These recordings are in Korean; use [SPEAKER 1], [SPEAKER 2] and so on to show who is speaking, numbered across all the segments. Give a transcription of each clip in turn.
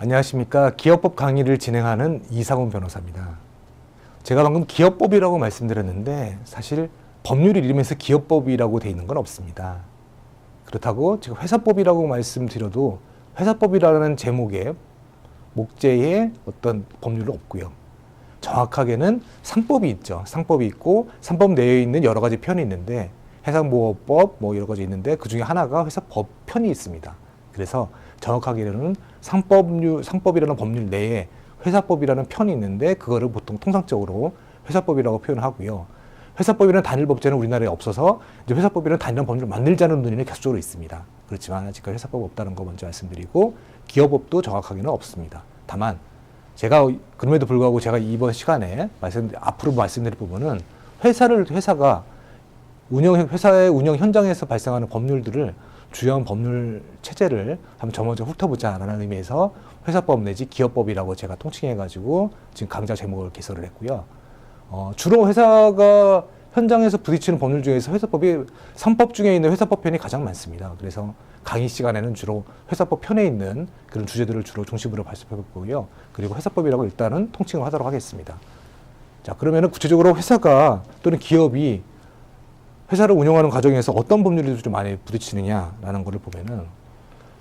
[SPEAKER 1] 안녕하십니까. 기업법 강의를 진행하는 이상훈 변호사입니다. 제가 방금 기업법이라고 말씀드렸는데 사실 법률 이름에서 기업법이라고 돼 있는 건 없습니다. 그렇다고 지금 회사법이라고 말씀드려도 회사법이라는 제목에 목재에 어떤 법률은 없고요. 정확하게는 상법이 있죠. 상법이 있고 상법 내에 있는 여러 가지 편이 있는데 해상보호법 뭐 여러 가지 있는데 그 중에 하나가 회사법 편이 있습니다. 그래서 정확하게는 상법률 상법이라는 법률 내에 회사법이라는 편이 있는데 그거를 보통 통상적으로 회사법이라고 표현하고요. 회사법이라는 단일 법제는 우리나라에 없어서 이제 회사법이라는 단일한 법률을 만들자는 논의는 계속적으로 있습니다. 그렇지만 아직까지 회사법 없다는 거 먼저 말씀드리고 기업법도 정확하게는 없습니다. 다만 제가 그럼에도 불구하고 제가 이번 시간에 말씀 앞으로 말씀드릴 부분은 회사를 회사가 운영 회사의 운영 현장에서 발생하는 법률들을 주요한 법률 체제를 한번 전문적으로 훑어보자라는 의미에서 회사법 내지 기업법이라고 제가 통칭해가지고 지금 강좌 제목을 개설을 했고요. 어, 주로 회사가 현장에서 부딪히는 법률 중에서 회사법이 삼법 중에 있는 회사법 편이 가장 많습니다. 그래서 강의 시간에는 주로 회사법 편에 있는 그런 주제들을 주로 중심으로 발표해 보고요. 그리고 회사법이라고 일단은 통칭을 하도록 하겠습니다. 자, 그러면은 구체적으로 회사가 또는 기업이 회사를 운영하는 과정에서 어떤 법률이 좀 많이 부딪히느냐라는 것을 보면은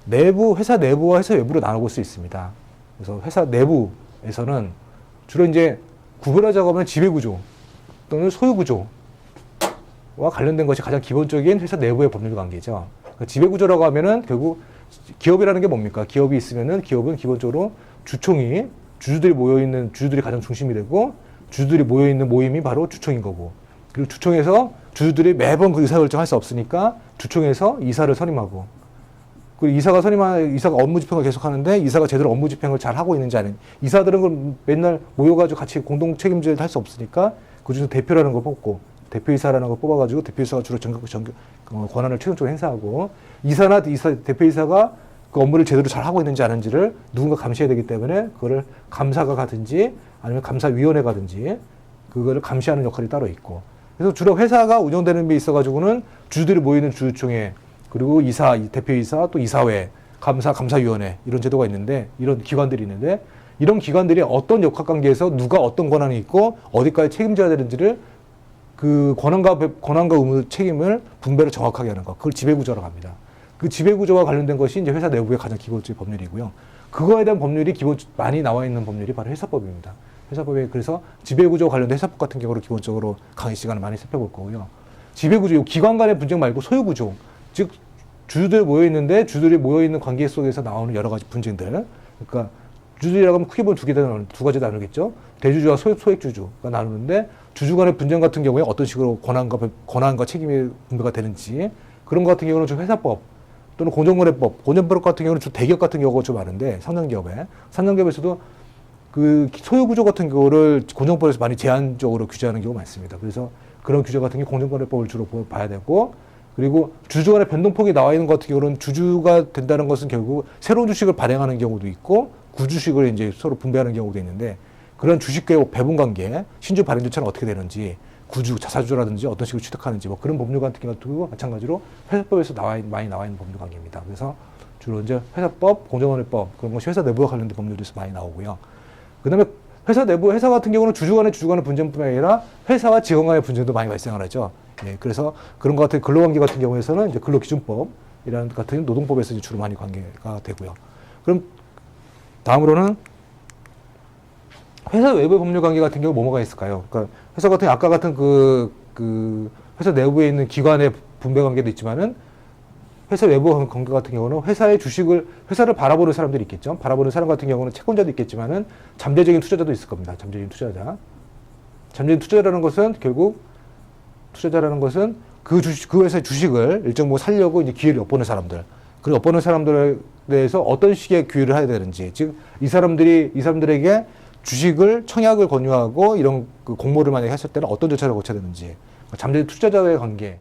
[SPEAKER 1] 내부 회사 내부와 회사 외부로 나누고 수 있습니다. 그래서 회사 내부에서는 주로 이제 구분하자고 하면 지배 구조 또는 소유 구조 와 관련된 것이 가장 기본적인 회사 내부의 법률 관계죠. 그 지배 구조라고 하면은 결국 기업이라는 게 뭡니까? 기업이 있으면은 기업은 기본적으로 주총이 주주들이 모여 있는 주주들이 가장 중심이 되고 주주들이 모여 있는 모임이 바로 주총인 거고 그리고 주총에서 주주들이 매번 그 의사 결정 할 수 없으니까 주총에서 이사를 선임하고 그 이사가 선임한 이사가 업무 집행을 계속 하는데 이사가 제대로 업무 집행을 잘 하고 있는지 아닌 이사들은 그 맨날 모여가지고 같이 공동 책임질 할 수 없으니까 그 중에서 대표라는 걸 뽑고 대표이사라는 걸 뽑아가지고 대표이사가 주로 전격 전격 어, 권한을 최종적으로 행사하고 이사나 이사 대표이사가 그 업무를 제대로 잘 하고 있는지 아닌지를 누군가 감시해야 되기 때문에 그거를 감사가 가든지 아니면 감사위원회 가든지 그거를 감시하는 역할이 따로 있고. 그래서 주로 회사가 운영되는 데 있어가지고는 주주들이 모이는 주주총회 그리고 이사, 대표이사, 또 이사회, 감사, 감사위원회 이런 제도가 있는데 이런 기관들이 있는데 이런 기관들이 어떤 역학 관계에서 누가 어떤 권한이 있고 어디까지 책임져야 되는지를 그 권한과 배- 권한과 의무 책임을 분배를 정확하게 하는 것 그걸 지배구조라고 합니다. 그 지배구조와 관련된 것이 이제 회사 내부의 가장 기본적인 법률이고요. 그거에 대한 법률이 기본 많이 나와 있는 법률이 바로 회사법입니다. 회사법에 그래서 지배구조 관련된 회사법 같은 경우를 기본적으로 강의 시간을 많이 살펴볼 거고요. 지배구조, 기관 간의 분쟁 말고 소유구조, 즉 주주들 모여 있는데 주주들이 모여 있는 관계 속에서 나오는 여러 가지 분쟁들. 그러니까 주주들이라고 하면 크게 보면 두 개, 두 가지 나누겠죠. 대주주와 소액, 소액주주가 나누는데 주주 간의 분쟁 같은 경우에 어떤 식으로 권한과, 배- 권한과 책임이 분배가 되는지 그런 것 같은 경우는 좀 회사법 또는 공정거래법, 공정거래법 같은 경우는 좀 대기업 같은 경우가 좀 많은데 상장기업에. 상장기업에서도 그 소유 구조 같은 경우를 공정법에서 많이 제한적으로 규제하는 경우가 많습니다. 그래서 그런 규제 같은 게 공정거래법을 주로 보- 봐야 되고 그리고 주주 간의 변동폭이 나와 있는 것 같은 경우는 주주가 된다는 것은 결국 새로운 주식을 발행하는 경우도 있고 구주식을 이제 서로 분배하는 경우도 있는데 그런 주식의 배분 관계, 신주 발행 절차는 어떻게 되는지 구주, 자사주라든지 어떤 식으로 취득하는지 뭐 그런 법률 같은 경우도 마찬가지로 회사법에서 나와 있- 많이 나와 있는 법률 관계입니다. 그래서 주로 이제 회사법, 공정거래법 그런 것이 회사 내부와 관련된 법률에서 많이 나오고요. 그 다음에 회사 내부 회사 같은 경우는 주주 간의 주주 간의 분쟁뿐만 아니라 회사와 직원 간의 분쟁도 많이 발생을 하죠. 예, 그래서 그런 것 같은 근로관계 같은 경우에서는 이제 근로기준법이라는 같은 노동법에서 이제 주로 많이 관계가 되고요. 그럼 다음으로는 회사 외부 법률 관계 같은 경우 뭐뭐가 있을까요? 그러니까 회사 같은 아까 같은 그, 그 회사 내부에 있는 기관의 분배 관계도 있지만은 회사 외부 관계 같은 경우는 회사의 주식을 회사를 바라보는 사람들이 있겠죠. 바라보는 사람 같은 경우는 채권자도 있겠지만은 잠재적인 투자자도 있을 겁니다. 잠재적인 투자자. 잠재적인 투자자라는 것은 결국 투자자라는 것은 그 주식 그 회사의 주식을 일정 부분 살려고 이제 기회를 엿보는 사람들. 그리고 엿보는 사람들에 대해서 어떤 식의 기회를 해야 되는지, 즉 이 사람들이 이 사람들에게 주식을 청약을 권유하고 이런 그 공모를 만약에 했을 때는 어떤 절차를 거쳐야 되는지, 잠재적 투자자와의 관계,